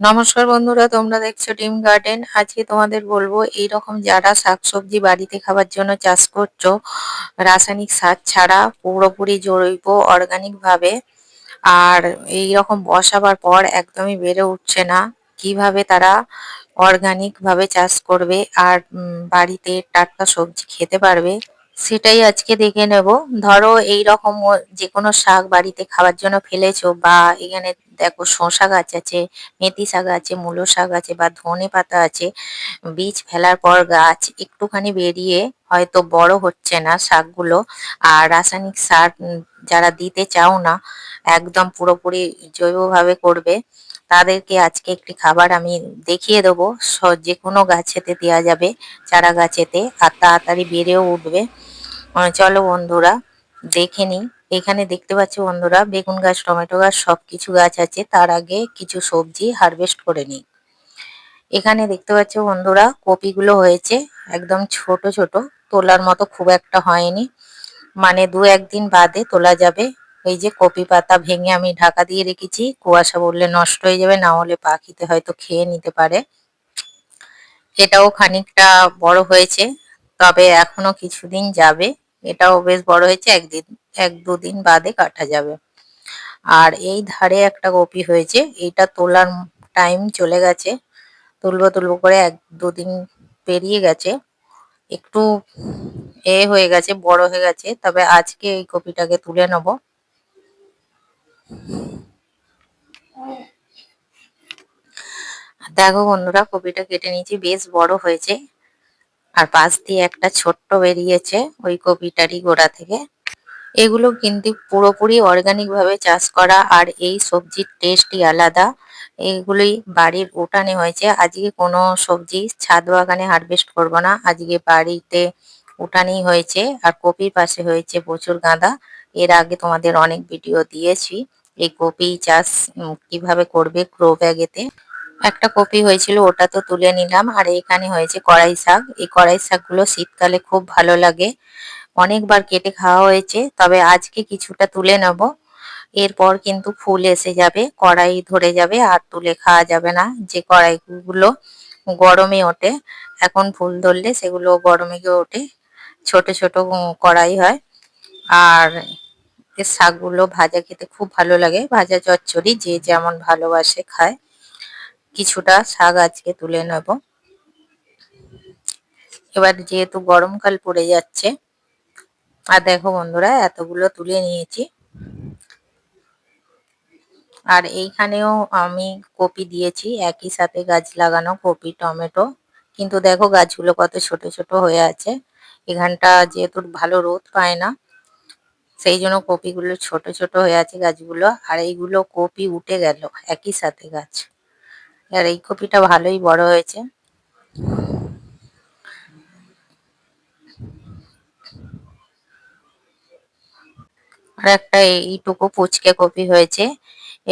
নমস্কার বন্ধুরা, তোমরা দেখছ ডিম গার্ডেন। আজকে তোমাদের বলব এই রকম যারা শাকসবজি বাড়িতে খাবার জন্য চাষ করছ, রাসায়নিক সার ছাড়া পুরোপুরি জৈব অর্গানিক ভাবে, আর এই রকম বসাবার পর একদমই বেড়ে উঠছে না। কীভাবে তারা অর্গানিক ভাবে চাষ করবে, আর বাড়িতে টাটকা সবজি খেতে পারবে সেটাই আজকে দেখে নেব। ধরো এই রকম যে কোনো শাক বাড়িতে খাওয়ার জন্য ফেলেছো বা এখানে দেখো শশা গাছ আছে, মেথি শাক আছে, মূলো শাক আছে বা ধনে পাতা আছে, বীজ ফেলার পর গাছ একটুখানি বেরিয়ে হয়তো বড় হচ্ছে না শাকগুলো। আর রাসায়নিক সার যারা দিতে চাও না, একদম পুরোপুরি জৈবভাবে করবে। তাদেরকে আজকে একটি খাবার আমি দেখিয়ে দেবো। যে কোনো গাছেতে দেওয়া যাবে, চারা গাছেতে, আর তাড়াতাড়ি বেড়েও উঠবে। চলো বন্ধুরা, দেখে নিই। এখানে দেখতে পাচ্ছি বন্ধুরা, বেগুন গাছ, টমেটো গাছ সব কিছু গাছ আছে। তার আগে কিছু সবজি হারভেস্ট করে নিই। এখানে দেখতে পাচ্ছ বন্ধুরা, কপিগুলো হয়েছে, একদম ছোট ছোট, তোলার মতো খুব একটা হয়নি। মানে দু একদিন বাদে তোলা যাবে। এই যে কপি পাতা ভেঙে আমি ঢাকা দিয়ে রেখেছি, কুয়াশা বললে নষ্ট হয়ে যাবে, না হলে পাখিতে হয়তো খেয়ে নিতে পারে। এটাও খানিকটা বড় হয়েছে, তবে এখনও কিছুদিন যাবে। এটাও বেশ বড় হয়েছে, একদিন, এক দুদিন বাদে কাটা যাবে। আর এই ধারে একটা কপি হয়েছে, এটা তোলার টাইম চলে গেছে, তুলবো তুলবো করে এক দুদিন পেরিয়ে গেছে। একটু এ হয়ে গেছে, বড় হয়ে গেছে, তবে আজকে এই কপিটাকে তুলে নেব। দেখো বন্ধুরা, কপিটা কেটে নিয়েছি, বেশ বড় হয়েছে। আর পাশ দিয়ে একটা ছোট্ট বেরিয়েছে ওই কপিটারই গোড়া থেকে। এগুলো কিন্তু পুরোপুরি অর্গানিক ভাবে চাষ করা, আর এই সবজির টেস্টই আলাদা। এগুলোই বাড়ির উঠানে হয়েছে। আজকে কোনো সবজি ছাদ বাগানে হারভেস্ট করব না। আজকে বাড়িতে উঠানেই হয়েছে, আর কপির পাশে হয়েছে প্রচুর গাঁদা। এর আগে তোমাদের অনেক ভিডিও দিয়েছি। এই কপি চাষ কীভাবে করবে ক্রো ব্যাগেতে একটা কপি হয়েছিল, ওটা তো তুলে নিলাম। আর এখানে হয়েছে কড়াই শাক। এই কড়াই শাকগুলো শীতকালে খুব ভালো লাগে। অনেকবার কেটে খাওয়া হয়েছে, তবে আজকে কিছুটা তুলে নেব। এরপর কিন্তু ফুল এসে যাবে, কড়াই ধরে যাবে, আর তুলে খাওয়া যাবে না। যে কড়াইগুলো গরমে ওঠে, এখন ফুল ধরলে সেগুলো গরমে গিয়ে ওঠে। ছোট ছোট কড়াই হয়। আর শাকগুলো ভাজা খেতে খুব ভালো লাগে। ভাজা চচ্চড়ি, যে যেমন ভালোবাসে খায়। কিছুটা শাক আজকে তুলে নেব। এবার যেহেতু গরমকাল পড়ে যাচ্ছে, আর দেখো বন্ধুরা, এতগুলো তুলে নিয়েছি। আর এইখানেও আমি কপি দিয়েছি, একই সাথে গাছ লাগানো কপি, টমেটো। কিন্তু দেখো গাছগুলো কত ছোট ছোট হয়ে আছে। এখানটা যেহেতু ভালো রোদ পায় না সেই জন্য কপিগুলো ছোট ছোট হয়ে আছে গাছগুলো, আর এইগুলো কপি উঠে গেল, একই সাথে গাছ। আর এই কপিটা ভালোই বড় হয়েছে। আর একটা এইটুকু পুচকে কপি হয়েছে।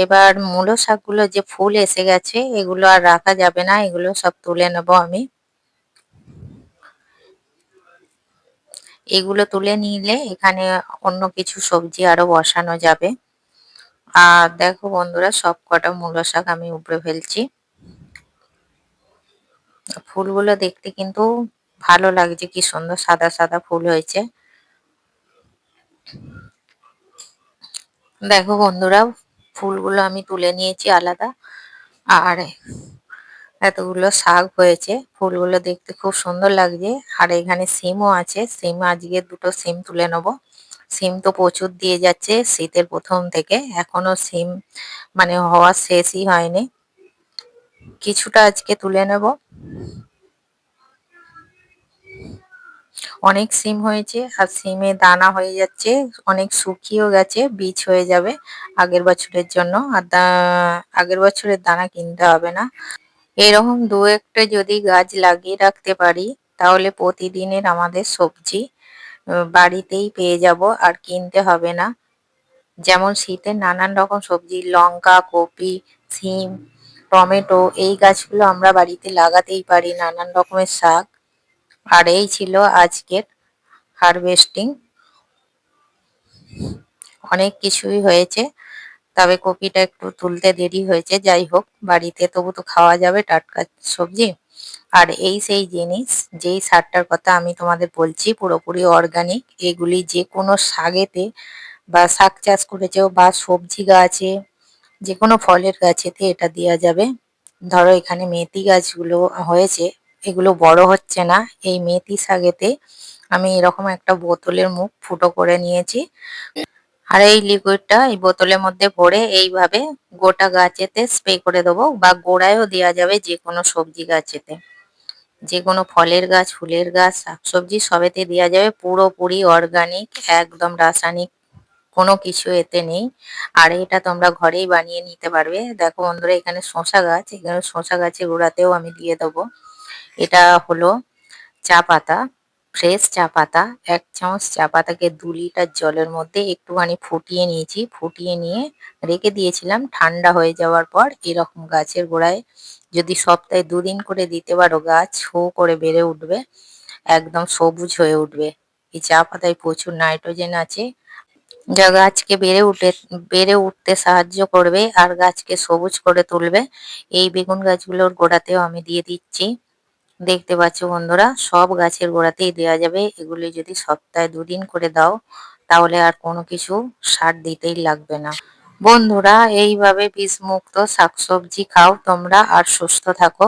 এবার মূলো শাকগুলো যে ফুল এসে গেছে, এগুলো আর রাখা যাবে না, এগুলো সব তুলে নেব আমি। এগুলো তুলে নিলে এখানে অন্য কিছু সবজি আরও বসানো যাবে। আর দেখো বন্ধুরা, সব কটা মূলো শাক আমি উপরে ফেলছি। ফুলগুলো দেখতে কিন্তু ভালো লাগছে, কি সুন্দর সাদা সাদা ফুল হয়েছে। দেখো বন্ধুরা, ফুলগুলো আমি তুলে নিয়েছি আলাদা। আর এতগুলো শাক হয়েছে। ফুলগুলো দেখতে খুব সুন্দর লাগছে। আর এখানে সিমও আছে। সিম আজকে দুটো সিম তুলে নেব। সিম তো প্রচুর দিয়ে যাচ্ছে শীতের প্রথম থেকে। এখনও সিম মানে হওয়া শেষই হয়নি। কিছুটা আজকে তুলে নেব। অনেক সিম হয়েছে আর সিমে দানা হয়ে যাচ্ছে। অনেক শুকিয়েও গেছে, বীজ হয়ে যাবে আগের বছরের জন্য। আর আগের বছরের দানা কিনতে হবে না। এরকম দু একটা যদি গাছ লাগিয়ে রাখতে পারি, তাহলে প্রতিদিনের আমাদের সবজি বাড়িতেই পেয়ে যাব আর কিনতে হবে না। যেমন শীতে নানান রকম সবজি, লঙ্কা, কপি, সিম, টমেটো, এই গাছগুলো আমরা বাড়িতে লাগাতেই পারি নানান রকমের শাক। আর এই ছিল আজকের হারভেস্টিং। অনেক কিছুই হয়েছে। তবে কপিটা একটু তুলতে দেরি হয়েছে, যাই হোক, বাড়িতে তবু তো খাওয়া যাবে টাটকা সবজি। আর এই সেই জিনিস, যেই সারটার কথা আমি তোমাদের বলছি, পুরোপুরি অর্গানিক এগুলি যে কোনো শাকেতে বা শাক চাষ করেছে বা সবজি গাছে যে কোনো ফলের গাছেতে এটা দেওয়া যাবে। ধরো এখানে মেথি গাছগুলো হয়েছে, এগুলো বড় হচ্ছে না, এই মেথি শাগেতে আমি এরকম একটা বোতলের মুখ ফুটো করে নিয়েছি। আর এই লিকুইডটা এই বোতলের মধ্যে ভরে এইভাবে গোটা গাছেতে স্প্রে করে দেবো বা গোড়ায়ও দেওয়া যাবে যে কোনো সবজি গাছেতে। যে কোনো ফলের গাছ, ফুলের গাছ, শাকসবজি সবেতে দেওয়া যাবে পুরোপুরি অর্গানিক একদম রাসায়নিক কোনো কিছু এতে নেই। আর এটা তোমরা ঘরেই বানিয়ে নিতে পারবে। দেখো বন্ধুরা, এখানে শশা গাছ, এখানে শশা গাছের গোড়াতেও আমি দিয়ে দেবো। এটা হলো চা পাতা। ফ্রেশ চা পাতা, এক চামচ চা পাতাকে দু লিটার জলের মধ্যে একটুখানি ফুটিয়ে নিয়েছি। ফুটিয়ে নিয়ে রেখে দিয়েছিলাম। ঠান্ডা হয়ে যাওয়ার পর এরকম গাছের গোড়ায় যদি সপ্তাহে দুদিন করে দিতে পারো, গাছ শো করে বেড়ে উঠবে, একদম সবুজ হয়ে উঠবে। এই চা পাতায় প্রচুর নাইট্রোজেন আছে। যা গাছকে বেড়ে উঠে, বেড়ে উঠতে সাহায্য করবে আর গাছকে সবুজ করে তুলবে। এই বেগুন গাছগুলোর গোড়াতেও আমি দিয়ে দিচ্ছি। দেখতে পাচ্ছ বন্ধুরা, সব গাছের গোড়াতেই দেওয়া যাবে। এগুলি যদি সপ্তাহে দুদিন করে দাও, তাহলে আর কোনো কিছু সার দিতেই লাগবে না। বন্ধুরা, এইভাবে বিষমুক্ত শাকসবজি খাও তোমরা আর সুস্থ থাকো।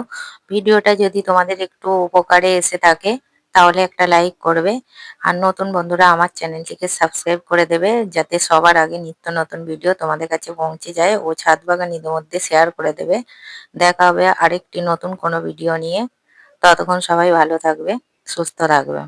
ভিডিওটা যদি তোমাদের একটু উপকারে এসে থাকে, তাহলে একটা লাইক করবে। আর নতুন বন্ধুরা, আমার চ্যানেলটিকে সাবস্ক্রাইব করে দেবে, যাতে সবার আগে নিত্য নতুন ভিডিও তোমাদের কাছে পৌঁছে যায় ও ছাদ বাগান মধ্যে শেয়ার করে দেবে। দেখা হবে আরেকটি নতুন কোনো ভিডিও নিয়ে। ততক্ষণ সবাই ভালো থাকবে সুস্থ থাকবে।